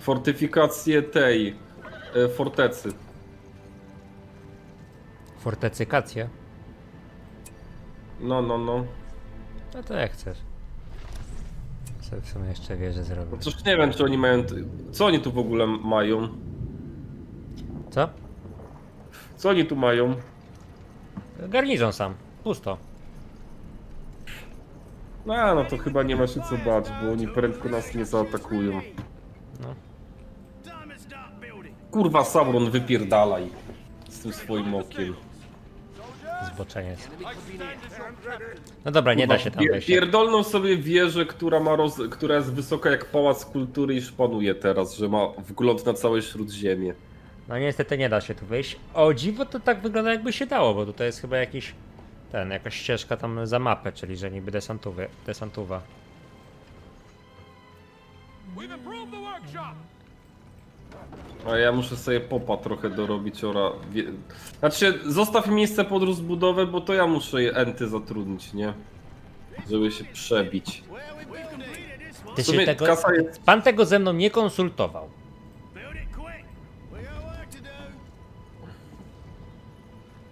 Fortyfikację tej e, fortecy. Fortecykacja? No, no, no. No to jak chcesz. Sobie w sumie jeszcze wieżę zrobię. Coś nie wiem, czy oni mają. Co oni tu w ogóle mają? Co? Co oni tu mają? Garnizon sam. Pusto. No, no to chyba nie ma się co bać, bo oni prędko nas nie zaatakują. No. Kurwa, Sauron, wypierdalaj. Z tym swoim okiem. Zboczeniec. No dobra, nie da się tam Pier- wejść. Pierdolną sobie wieżę, która, ma roz... która jest wysoka jak pałac kultury i szpanuje teraz, że ma wgląd na całe śródziemie. No niestety nie da się tu wyjść. O dziwo to tak wygląda jakby się dało, bo tutaj jest chyba jakiś ten, jakaś ścieżka tam za mapę, czyli że niby desantówy, desantuwa. We've. A ja muszę sobie popa trochę dorobić ora. Wie... Znaczy, zostaw mi miejsce pod rozbudowę, bo to ja muszę je enty zatrudnić, nie? Żeby się przebić. Ty W sumie się tego, kasa jest- pan tego ze mną nie konsultował.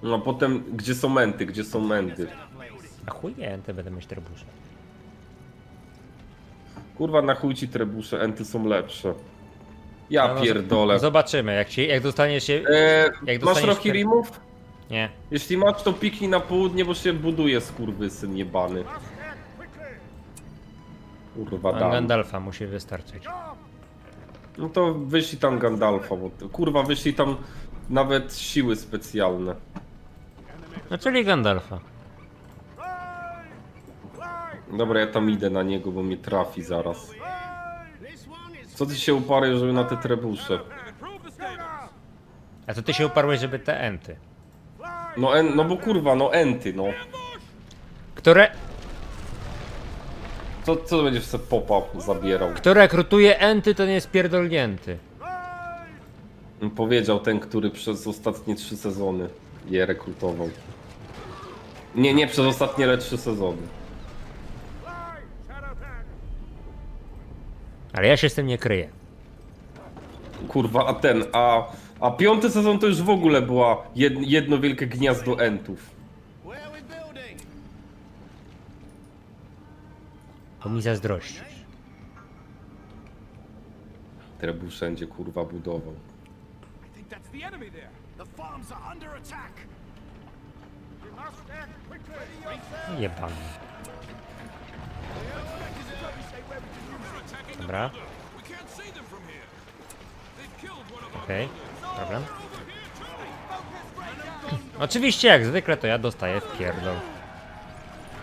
No potem, gdzie są menty, gdzie są menty? A chuj te będę mieć trebusze. Kurwa, na chuj ci trebusze, enty są lepsze. Ja No, no, pierdolę. Zobaczymy, jak, ci, jak dostaniesz się... E, jak masz dostaniesz te- Remove? Nie. Jeśli masz, to piknij na południe, bo się buduje skurwysyn jebany. Kurwa, Pan dam. Gandalfa musi wystarczyć. No to wyślij tam Gandalfa, bo to- kurwa, wyślij tam nawet siły specjalne. No czyli Gandalfa. Dobra, ja tam idę na niego, bo mnie trafi zaraz. Co ty się uparłeś, żeby na te trebusze? A to ty się uparłeś, żeby te enty. No, en, no bo kurwa, no enty, no. Które, Co, co będziesz se popa zabierał? kto rekrutuje enty, ten jest pierdolnięty. Powiedział ten, który przez ostatnie trzy sezony je rekrutował. Nie, nie przez ostatnie, ale trzy sezony. Ale ja się z tym nie kryję. Kurwa, a ten, a, a piąty sezon to już w ogóle była jed, jedno wielkie gniazdo entów. Bo mi zazdrościsz. Trebusz wszędzie kurwa budował. That's the enemy there. The farms are under attack. Jebany. Dobra, We can't see our okej. Problem. Oczywiście, jak zwykle, to ja dostaję w pierdol.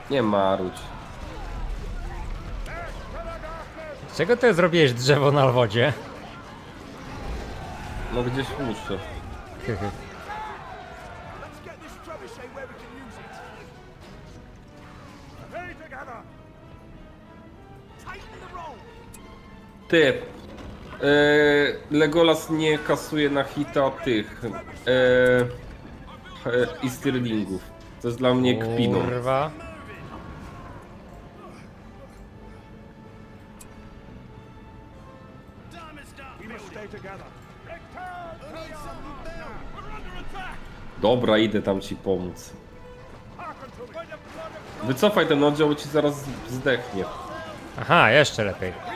Nie marudź. Z czego ty zrobiłeś drzewo na wodzie? No gdzieś muszę. Ty. E, Legolas nie kasuje na hita tych e, e, i Stirlingów. To jest dla mnie kpiną. Kurwa. Dobra, idę tam ci pomóc. Wycofaj ten oddział, bo ci zaraz zdechnie. Aha, jeszcze lepiej.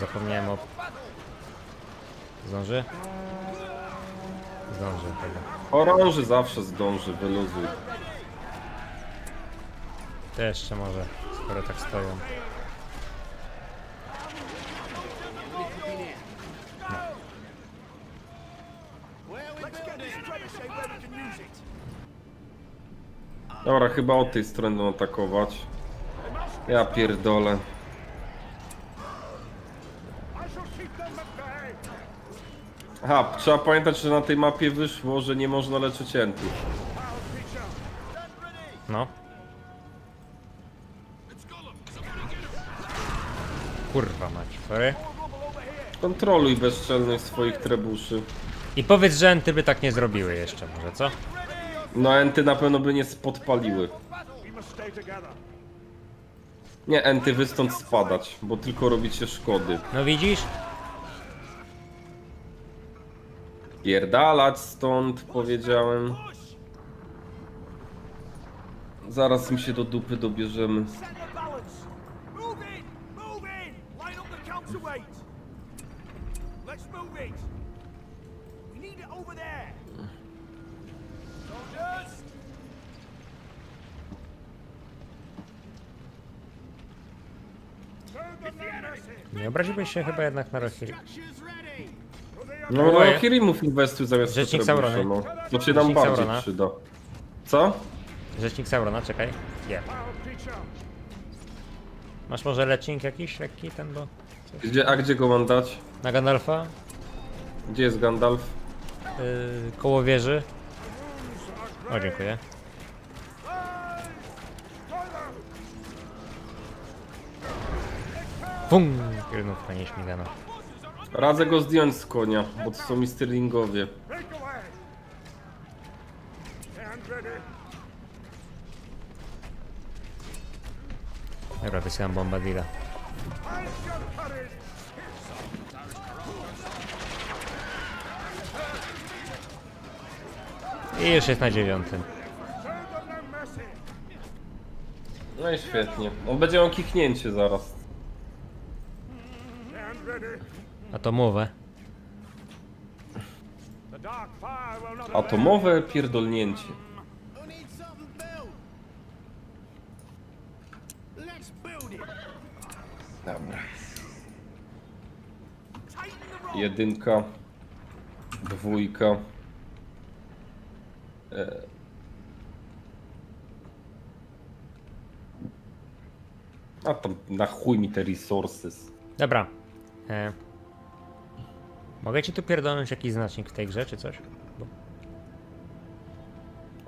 Zapomniałem o... Zdąży? Zdąży chyba. Orąży zawsze zdąży, wyluzuj. To jeszcze może, skoro tak stoją. Dobra, chyba od tej strony atakować. Ja pierdolę. Aha, trzeba pamiętać, że na tej mapie wyszło, że nie można leczyć entów. No. Kurwa mać, sorry. Kontroluj bezczelność swoich trebuszy. I powiedz, że enty by tak nie zrobiły jeszcze może, co? No enty na pewno by nie podpaliły. Nie, enty, wy stąd spadać, bo tylko robicie szkody. No widzisz? Pierdalać stąd, powiedziałem. Zaraz mi się do dupy dobierzemy. Nie obraziłbyś się chyba jednak na Rohirrim. No, Oboje. no Kirimów inwestuj zamiast Rzecznik Saurona. no. To się nam Rzecznik bardziej Saurona. przyda. Co? Rzecznik Saurona, czekaj. Nie. Masz może lecznik jakiś lekki ten, bo... Gdzie, a gdzie go mam dać? Na Gandalfa? Gdzie jest Gandalf? Yy, koło wieży. O, dziękuję. Pum! Piernówka nieśmigana. Radzę go zdjąć z konia, bo to są mi sterlingowie. Dobra, wysyłam bombadila. I już jest na dziewiątym. No i świetnie. On będzie miał kichnięcie zaraz. Atomowe. Atomowe pierdolnięcie. Dobra. Jedynka. Dwójka. E. A tam na chuj mi te resources. Dobra. E. Mogę ci tu pierdolnąć jakiś znacznik w tej grze, czy coś? Bo,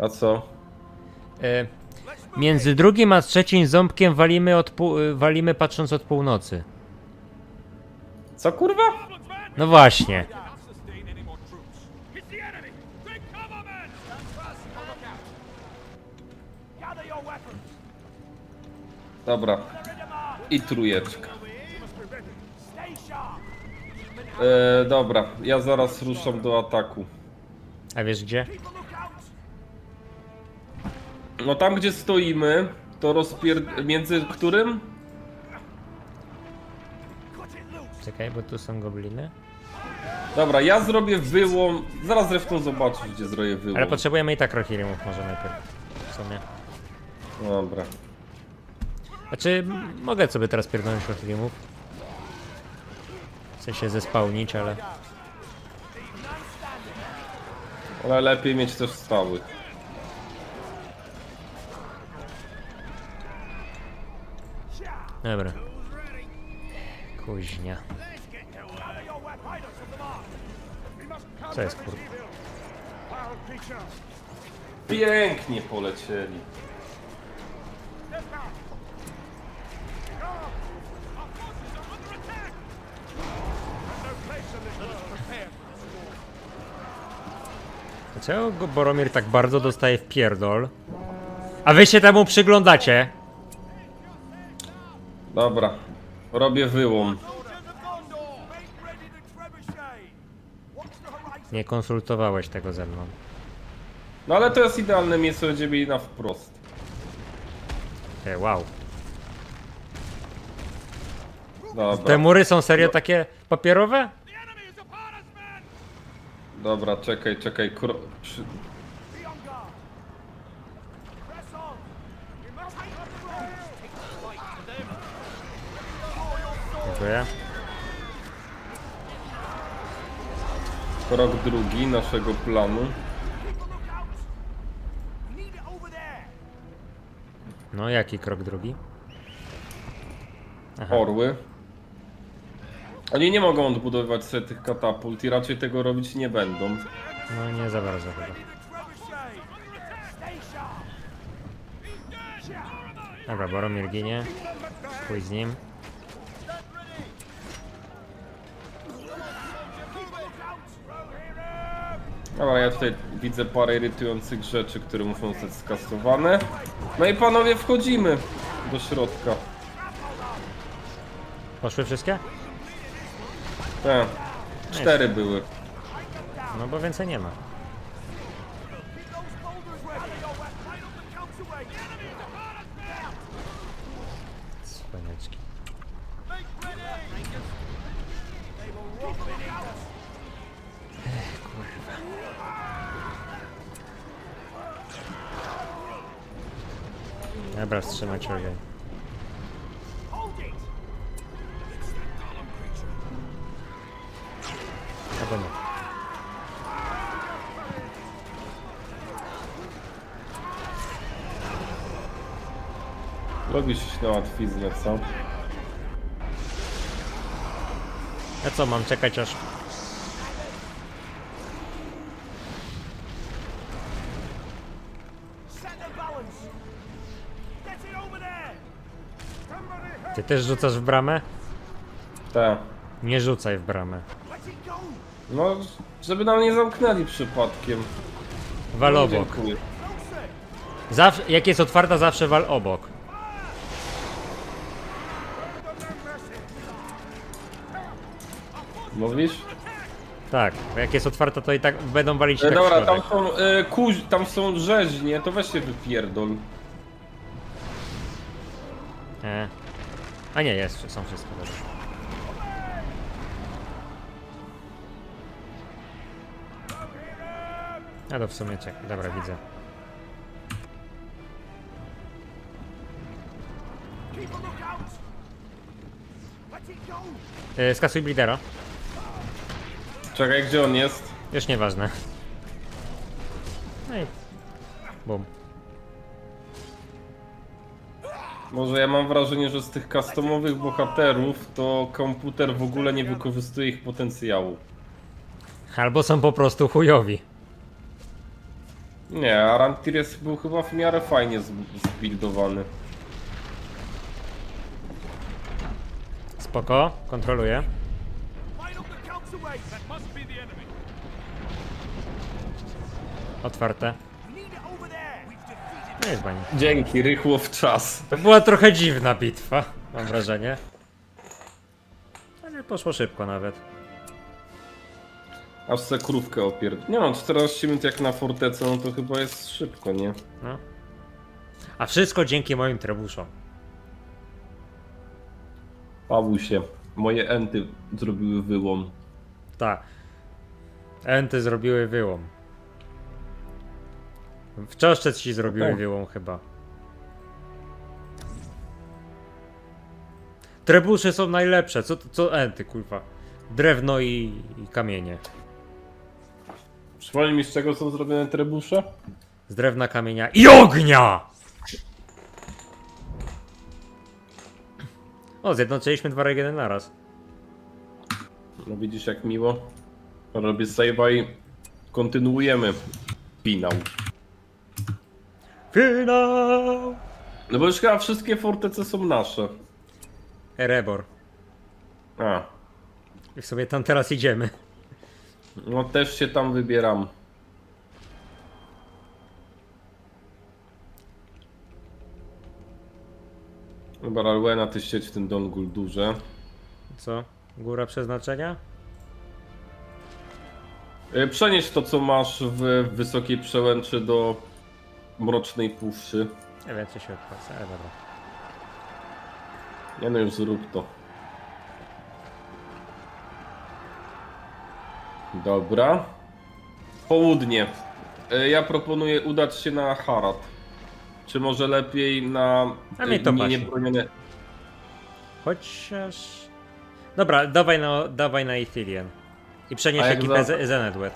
A co? e. Między drugim a trzecim ząbkiem walimy, od pół, y, walimy patrząc od północy. Co kurwa? No właśnie. Not sustain any E, dobra, ja zaraz ruszam do ataku. A wiesz gdzie? No tam gdzie stoimy, to rozpier... Między którym? Czekaj, bo tu są gobliny. Dobra, ja zrobię wyłom. Zaraz zresztą zobaczysz, gdzie zrobię wyłom. Ale potrzebujemy i tak Rohirrimów może najpierw. W sumie. Dobra. Znaczy, mogę sobie teraz pierdolnąć Rohirrimów. Chcę się zespałnić, ale... Ale lepiej mieć też stałych. Dobra. Kuźnia. Co jest kur... Pięknie polecieli. Dlaczego go Boromir tak bardzo dostaje w pierdol? A wy się temu przyglądacie? Dobra. Robię wyłom. Nie konsultowałeś tego ze mną. No ale to jest idealne miejsce, będzie mieli na wprost. E, wow. Te Dobra, mury są serio takie papierowe? Dobra, czekaj, czekaj. Kro... Przy... Dziękuję. Krok drugi naszego planu. No, jaki krok drugi? Aha. Orły. Oni nie mogą odbudowywać sobie tych katapult i raczej tego robić nie będą. No, nie za bardzo chyba. Dobra, Boromir ginie. Chuj z nim. Dobra, ja tutaj widzę parę irytujących rzeczy, które muszą zostać skasowane. No i panowie, wchodzimy do środka. Poszły wszystkie? Tak. Cztery były. No bo więcej nie ma. Keep those boulders ready. Robi się na łatwiznę, co? A co, mam czekać aż... Ty też rzucasz w bramę? Tak. Nie rzucaj w bramę. No, żeby nam nie zamknęli przypadkiem. Wal No, obok. Dziękuję. Jak jest otwarta, zawsze wal obok. Mówisz? Tak, bo jak jest otwarta, to i tak będą walić E, tak dobra, tam są e, kuź, tam są rzeźnie, to weź się wypierdol. E. A nie, jest, są wszystkie dobrze. A to w sumie czek. Dobra, widzę. E, skasuj Blidera. Czekaj, gdzie on jest? Już nieważne. No i... Bum. Może ja mam wrażenie, że z tych customowych bohaterów to komputer w ogóle nie wykorzystuje ich potencjału. Albo są po prostu chujowi. Nie, Arantiris był chyba w miarę fajnie z- zbuildowany. Spoko, kontroluję. Otwarte. No jest bani. Dzięki, rychło w czas. To była trochę dziwna bitwa, mam wrażenie. Ale poszło szybko nawet. Aż se krówkę opierd... Nie no, 14 minut jak na fortece, no to chyba jest szybko, nie? No. A wszystko dzięki moim trebuszom. Pawusie, moje enty zrobiły wyłom. Tak. Enty zrobiły wyłom. W czoszczec ci zrobiły Tak. wyłom chyba. Trebusze są najlepsze. Co, co enty, kurwa? Drewno i, i kamienie. Przypomnij mi z czego są zrobione trebusze? Z drewna, kamienia i ognia! O, zjednoczyliśmy dwa regiony naraz. No widzisz jak miło. Robię save'a i kontynuujemy finał. Finał! No bo już chyba wszystkie fortece są nasze. Erebor. A, I sobie tam teraz idziemy. no też się tam wybieram. Dobra, Alwena, ty siedź w tym Dongul duże. Co? Góra przeznaczenia? E, Przenieś to, co masz w wysokiej przełęczy do Mrocznej Puszczy. Nie wiem, co się opłaca, ale dobra. Nie no, już zrób to. Dobra. Południe. E, Ja proponuję udać się na Harad. Czy może lepiej na A mnie e, to nie- pasi. niebronione... Chociaż... Dobra, dawaj na, dawaj na Ethilian. I przenieś A jak ekipę za- Zenedwet.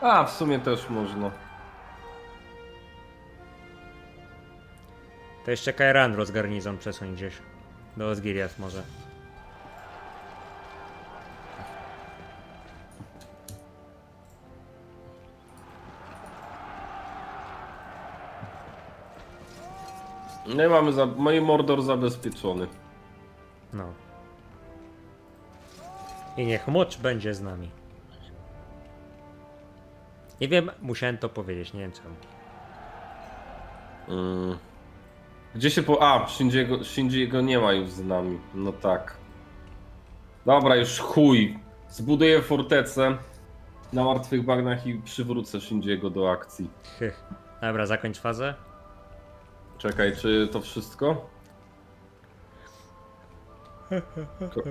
A, w sumie też można. To jeszcze Kairandro z garnizon przesuń gdzieś. Do Osgiliath może. Nie mamy za... Mój Mordor zabezpieczony. No. I niech mocz będzie z nami. Nie wiem, musiałem to powiedzieć, nie wiem czemu. Mm. Gdzie się po... A, Shinjiego, Shinjiego nie ma już z nami. No tak. Dobra, już chuj. Zbuduję fortecę na martwych bagnach i przywrócę Shinjiego do akcji. Dobra, zakończ fazę. Czekaj, czy to wszystko? Ko-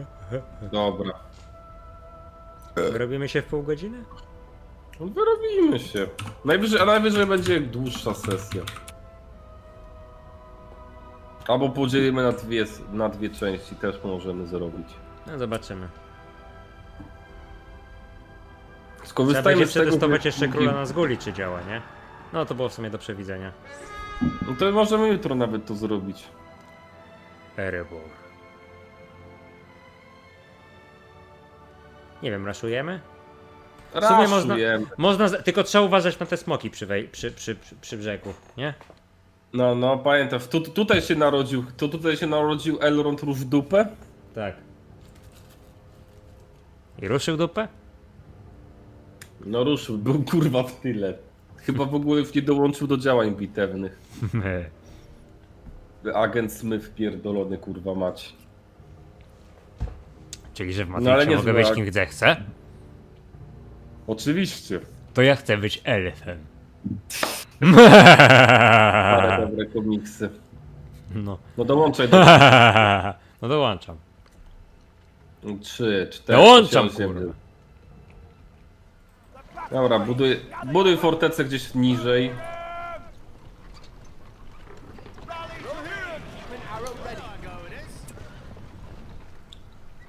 Dobra. Robimy się w pół godziny? No Wyrobimy się. Najwyżej, a najwyżej będzie dłuższa sesja. Albo podzielimy na dwie, na dwie części, też możemy zrobić. No zobaczymy. Trzeba Skorzystajmy z tego, przetestować jeszcze króla na zguli, czy działa, nie? No to było w sumie do przewidzenia. No to możemy jutro nawet to zrobić. Erebor. Nie wiem, raszujemy? W sumie można, Raszujemy. można z... tylko trzeba uważać na te smoki przy, wej... przy, przy, przy, przy brzegu, nie? No, no, pamiętam. Tu, tutaj się narodził, to tutaj się narodził Elrond róż w dupę. Tak. I ruszył dupę? No ruszył, był kurwa w tyle. Chyba w ogóle nie dołączył do działań bitewnych. Agent Smith pierdolony kurwa mać. Czyli, że w No, ale Matrixie nie mogę być kim gdzie chcę? Oczywiście. To ja chcę być elfem. Ale dobre komiksy. No. No dołączaj do No dołączam. Trzy, cztery. Dołączam, osiem, kurwa. Dobra, buduj, buduj fortecę gdzieś niżej.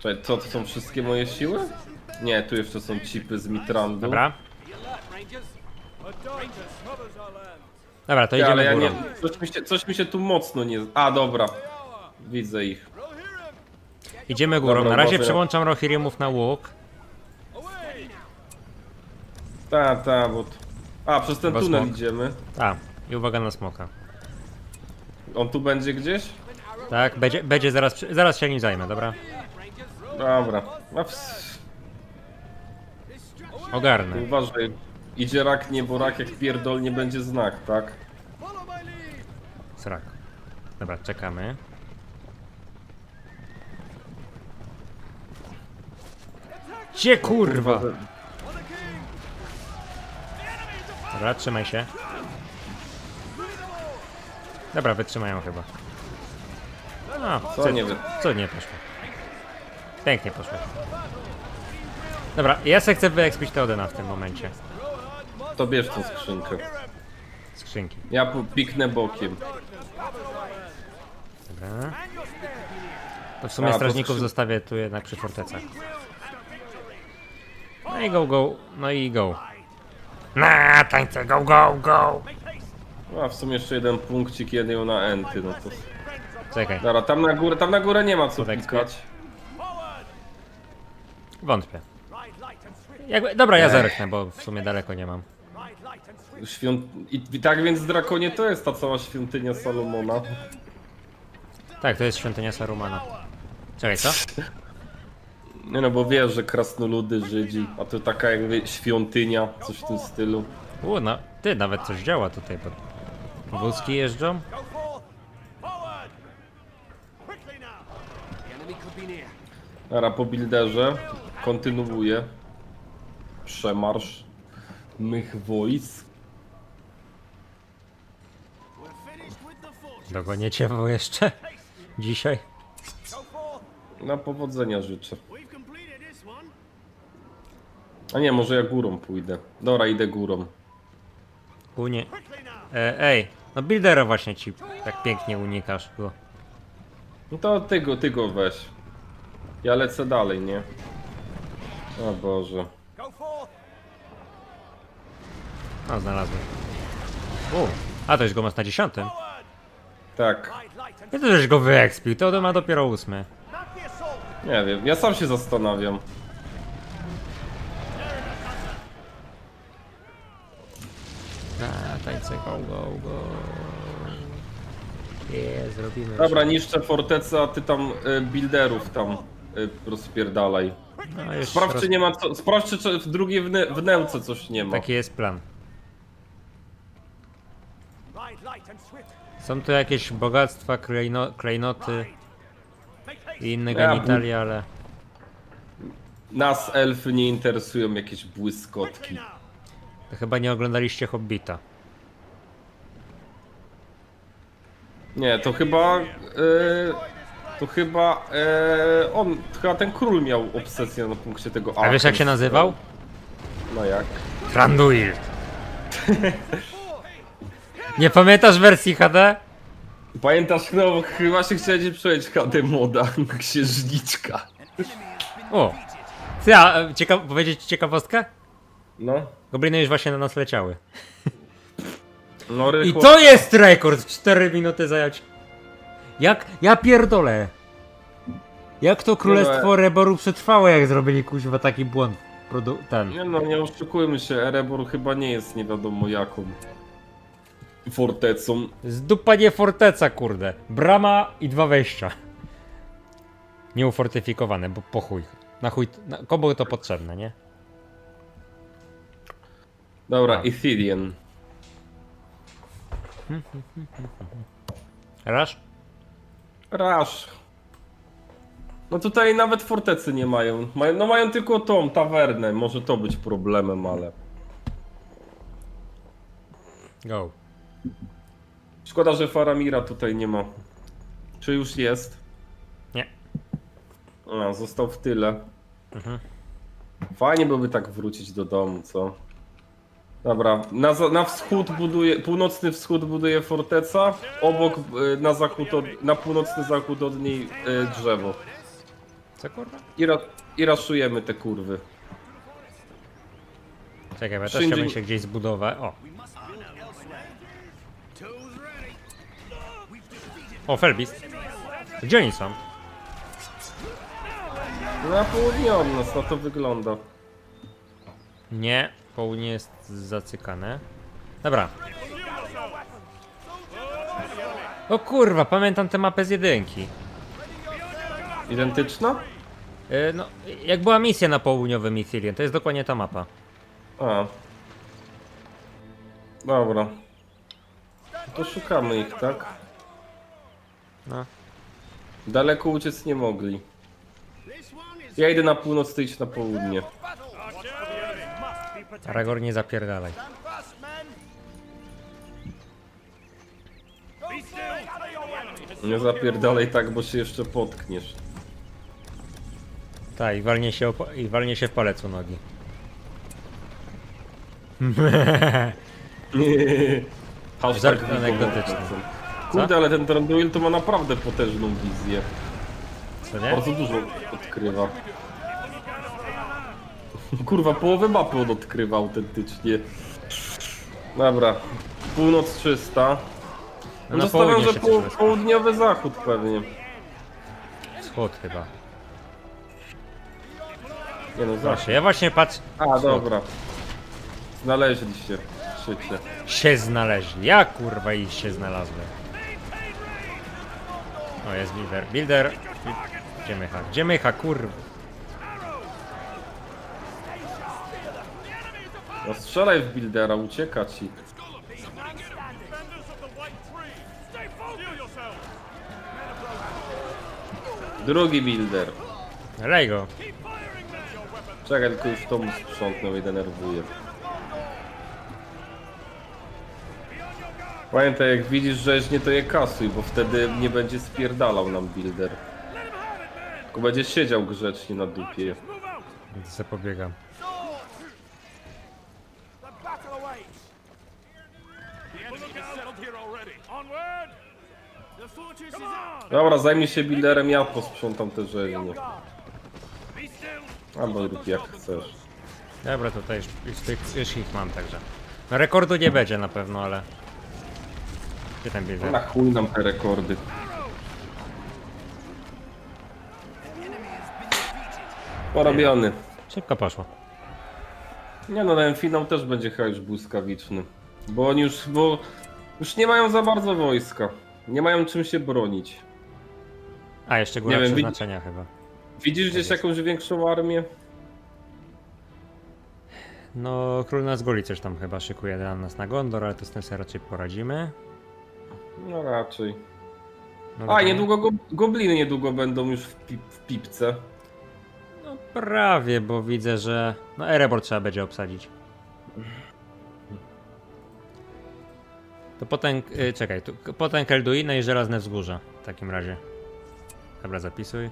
Czekaj, co to są wszystkie moje siły? Nie, tu jeszcze są chipy z Mitrandu. Dobra. Dobra, to Ja, ale idziemy ja górą. nie, coś, mi się, coś mi się tu mocno nie... A, dobra. Widzę ich. Idziemy górą. Dobra, Na razie przełączam Rohirrimów na łuk. Ta, ta, bo... t- A, przez ten Chyba tunel smok. idziemy. Tak. I uwaga na smoka. On tu będzie gdzieś? Tak, będzie, będzie zaraz, przy- zaraz się nim zajmę, dobra? Dobra. Ps, Ogarnę. uważaj. Idzie rak, nie, bo rak jak pierdolnie będzie znak, tak? Srak. Dobra, czekamy. Gdzie kurwa? Dobra, trzymaj się. Dobra, wytrzymają chyba. A, Co nie wiem. Co nie poszło? Pięknie poszło. Dobra, ja se chcę wyekspić Teodena w tym momencie. To bierz tą skrzynkę. Skrzynki. Ja pu- piknę bokiem. Dobra. To w sumie A, strażników skrzyn- zostawię tu jednak przy fortecach. No i go, go, no i go. Na tańce, go, go, go! A w sumie jeszcze jeden punkcik jeden na enty, no to... Czekaj, Dobra, tam na górę, tam na górę nie ma co pikać. Wątpię. Jakby, dobra, ja zerknę, bo w sumie daleko nie mam. Świąt... I, I tak więc Drakonie to jest ta cała świątynia Salomona. Tak, to jest świątynia Sarumana. Czekaj, co? Nie no, bo wiesz, że krasnoludy, Żydzi, a to taka jakby świątynia, coś w tym stylu. U, no, ty, nawet coś działa tutaj, bo... Wózki jeżdżą? Dobra, po builderze kontynuuję przemarsz mych wojsk. Dogoniecie wo jeszcze? Dzisiaj? Na powodzenia życzę. A nie, może ja górą pójdę. Dobra, idę górą. Unie... E, ej, no Buildera właśnie ci tak pięknie unikasz go. No to ty go, ty go weź. Ja lecę dalej, nie? O Boże. No, znalazłem. U, a to już go masz na dziesiątym. Tak, Ja to też go wyekspił, to ma dopiero ósmy. nie wiem, ja sam się zastanawiam. Na tańce go, go, go. Nie, zrobimy. Dobra, niszczę fortecę, a ty tam y, builderów tam y, rozpierdalaj. No, już Sprawdź, roz... czy nie ma co, sprawdź, czy- czy w drugiej wnę, wnęce coś nie ma. Taki jest plan. Ride light and swift. Są tu jakieś bogactwa, klejno, klejnoty Make haste. i inne Ja genitalia, ale... Nas elfy nie interesują jakieś błyskotki. To chyba nie oglądaliście Hobbita. Nie, to chyba... E, to chyba... E, on, chyba ten król miał obsesję na punkcie tego A wiesz jak się nazywał? No jak? Thranduil. Nie pamiętasz wersji HD? Pamiętasz, no chyba się chciałem przejść HD moda, księżniczka. O! Ty, a e, cieka powiedzieć ci ciekawostkę? No. Gobliny już właśnie na nas leciały. No I to jest rekord! 4 minuty zająć. Jak? Ja pierdolę. Jak to królestwo Reboru przetrwało, jak zrobili kuźwa taki błąd? Produ ten. Nie no, nie oszukujmy się, Erebor chyba nie jest nie wiadomo jaką fortecą. Zdupanie forteca, kurde. Brama i dwa wejścia. Nieufortyfikowane, bo po chuj. Na chuj, na, komu to potrzebne, nie? Dobra, Etherian. Rasz? Rasz. No tutaj nawet fortecy nie mają. mają. No mają tylko tą tawernę, może to być problemem, ale... Go. Szkoda, że Faramira tutaj nie ma. Czy już jest? Nie. A, został w tyle. Fajnie byłoby tak wrócić do domu, co? Dobra, na, za- na wschód buduje, północny wschód buduje forteca, obok, y, na zachód, od, na północny zachód od niej y, drzewo. Co kurwa? I, ra, I raszujemy te kurwy. Czekaj, bo ja też Wszędzie- chciałbym się gdzieś zbudować. O. O, Felbis. Gdzie oni są? Na południe od nas, na to wygląda. Nie, południe jest zacykane. Dobra. O kurwa, pamiętam tę mapę z jedynki. Identyczna? Yy, no, jak była misja na południowym Ithilien, to jest dokładnie ta mapa. A. Dobra. To szukamy ich, tak? No. Daleko uciec nie mogli. Ja idę na północ, ty idź na południe. Aragor, nie zapierdalaj. Nie zapierdalaj tak, bo się jeszcze potkniesz. Tak, i walnie się, opo- i walnie się w palec u nogi. Hashtag Żart anegdotyczny. Kurde, ale ten Thranduil to ma naprawdę potężną wizję. Co nie? Bardzo dużo odkrywa. Kurwa, połowę mapy on odkrywa autentycznie. Dobra, północ 300. No na Zostawiam, południe że się po, południowy zachód pewnie. Wschód chyba. Nie no, zachód. Proszę, ja właśnie patrz... A, dobra. Znaleźliście. Szycie. Się znaleźli. Ja kurwa ich się znalazłem. O, jest builder. Builder. Gdzie mycha? Gdzie mycha, kurwa? No strzelaj w buildera, ucieka ci. Drugi builder. Lej go. Czekaj, tylko już to mu sprzątnął i denerwuje. Pamiętaj, jak widzisz, że nie to je kasuj, bo wtedy nie będzie spierdalał nam builder. Tylko będzie siedział grzecznie na dupie. Zapobiegam. Dobra, zajmij się builderem, ja posprzątam te still! Albo rób jak chcesz. Dobra, tutaj już, już, tych- już ich mam także. No rekordu nie będzie na pewno, ale... Gdzie ten Na builder? chuj nam te rekordy. Porobiony. Szybko poszło. Nie no, ten finał też będzie chyba już błyskawiczny. Bo oni już, bo już nie mają za bardzo wojska. Nie mają czym się bronić. A, jeszcze góra Nie wiem, przeznaczenia chyba. Widzisz gdzieś jakąś większą armię? No, król nas goli coś tam chyba szykuje dla nas na Gondor, ale to z tym sobie raczej poradzimy. No raczej. No A, dobra. niedługo go, gobliny niedługo będą już w, pip, w pipce. No, No prawie, bo widzę, że... No Erebor trzeba będzie obsadzić. To potem... Y, czekaj, tu, potem Kelduina i Żelazne Wzgórza. W takim razie. Dobra, zapisuj.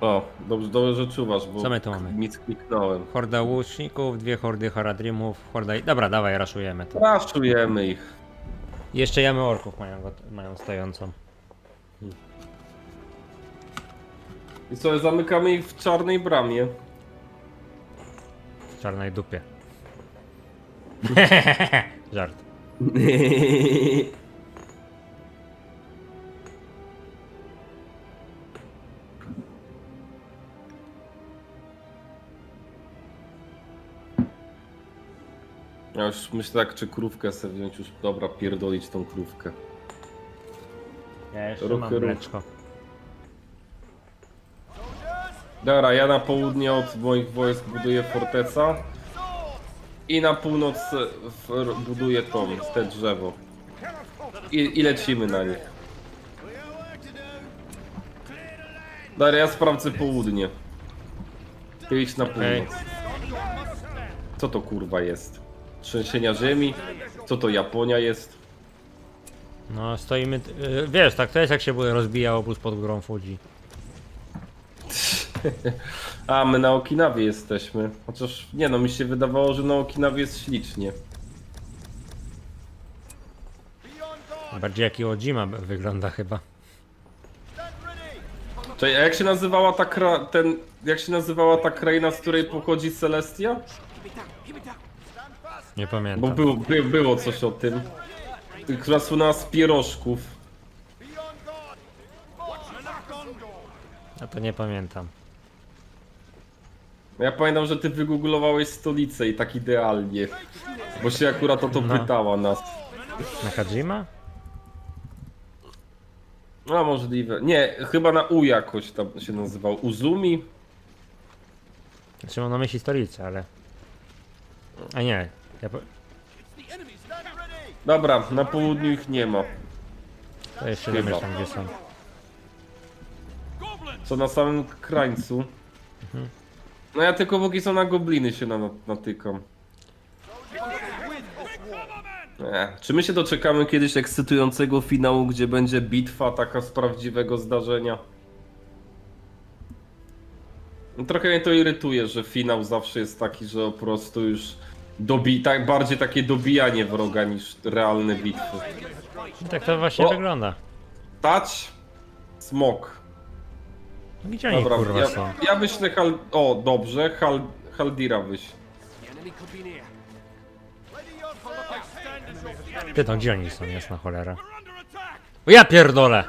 O, dobrze, dobrze, że czuwasz, bo Co my tu mamy? nic kliknąłem. Horda łuczników, dwie hordy Haradrimów, horda... Dobra, dawaj, raszujemy to. Raszujemy ich. Jeszcze jamy orków mają, got- mają stojącą. I co, zamykamy ich w czarnej bramie. W czarnej dupie. Żart. Ja już myślę tak, czy krówkę sobie wziąć już. Dobra, pierdolić tą krówkę. Ja jeszcze Ruchy, mam ruch. mleczko. Dobra, ja na południe od moich wojsk buduję forteca. I na północ e, w, buduję tą, te drzewo. I, I lecimy na nich. Dobra, ja sprawdzę południe. Ty idź na północ. Co to kurwa jest? Trzęsienia ziemi? Co to Japonia jest? No, stoimy... y, Wiesz, tak to jest jak się bude- rozbija obóz pod górą Fuji. A, my na Okinawie jesteśmy. Chociaż nie no, mi się wydawało, że na Okinawie jest ślicznie. Bardziej jak Iwo Jima wygląda chyba. Czyli a jak się nazywała ta kra... ten... jak się nazywała ta kraina, z której pochodzi Celestia? Nie Bo pamiętam. było, by, było coś o tym. Która słynęła z pierożków. A to nie pamiętam. Ja pamiętam, że ty wygooglowałeś stolicę i tak idealnie. Bo się akurat o to No. pytała nas. Na Kajima? No możliwe. Nie, chyba na U jakoś tam się nazywał. Uzumi? Znaczy mam na myśli stolicę, ale... A nie. Ja po... Dobra, na południu ich nie ma. To jeszcze Chyba. domyślam gdzie są. Co na samym krańcu. No ja tylko póki są na gobliny się na, natykam. Nie. Czy my się doczekamy kiedyś ekscytującego finału, gdzie będzie bitwa taka z prawdziwego zdarzenia? No, Trochę mnie to irytuje, że finał zawsze jest taki, że po prostu już dobi tak, bardziej takie dobijanie wroga niż realne bitwy. Tak to właśnie O! wygląda. Tać, smok. Gdzie oni Dobra, kurwa ja, są? ja wyślę Hal... O, dobrze, Hal... Haldira wyś. Ty to gdzie oni są, jasna cholera. O ja pierdolę!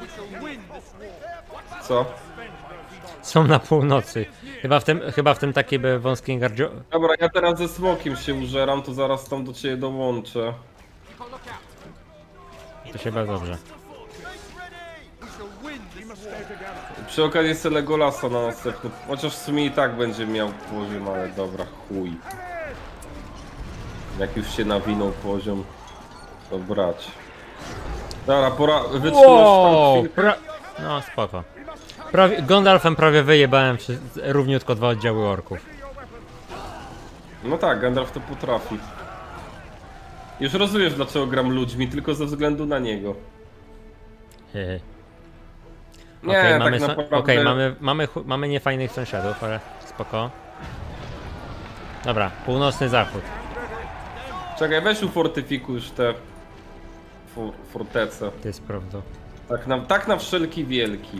Co? Są na północy. Chyba w tym, chyba w tym takiej by wąskim gardzio... Dobra, ja teraz ze smokiem się użeram, to zaraz tam do ciebie dołączę. To się bardzo dobrze. Przy okazji chcę Legolasa na następny... Chociaż w sumie i tak będzie miał poziom, ale dobra, chuj. Jak już się nawinął poziom, to brać. Dobra, pora... Tam chwilkę? pra... No spoko. Prawie, Gondalfem prawie wyjebałem przy... równiutko dwa oddziały orków. No tak, Gandalf to potrafi. Już rozumiesz dlaczego gram ludźmi, tylko ze względu na niego. Hehe. Nie, Okej, tak mamy, so- naprawdę... okej, mamy, mamy, chu- mamy niefajnych sąsiadów, ale spoko. Dobra, północny zachód. Czekaj, weź ufortyfikuj już te... For, fortece. To jest prawdą. Tak na, tak na wszelki wielki.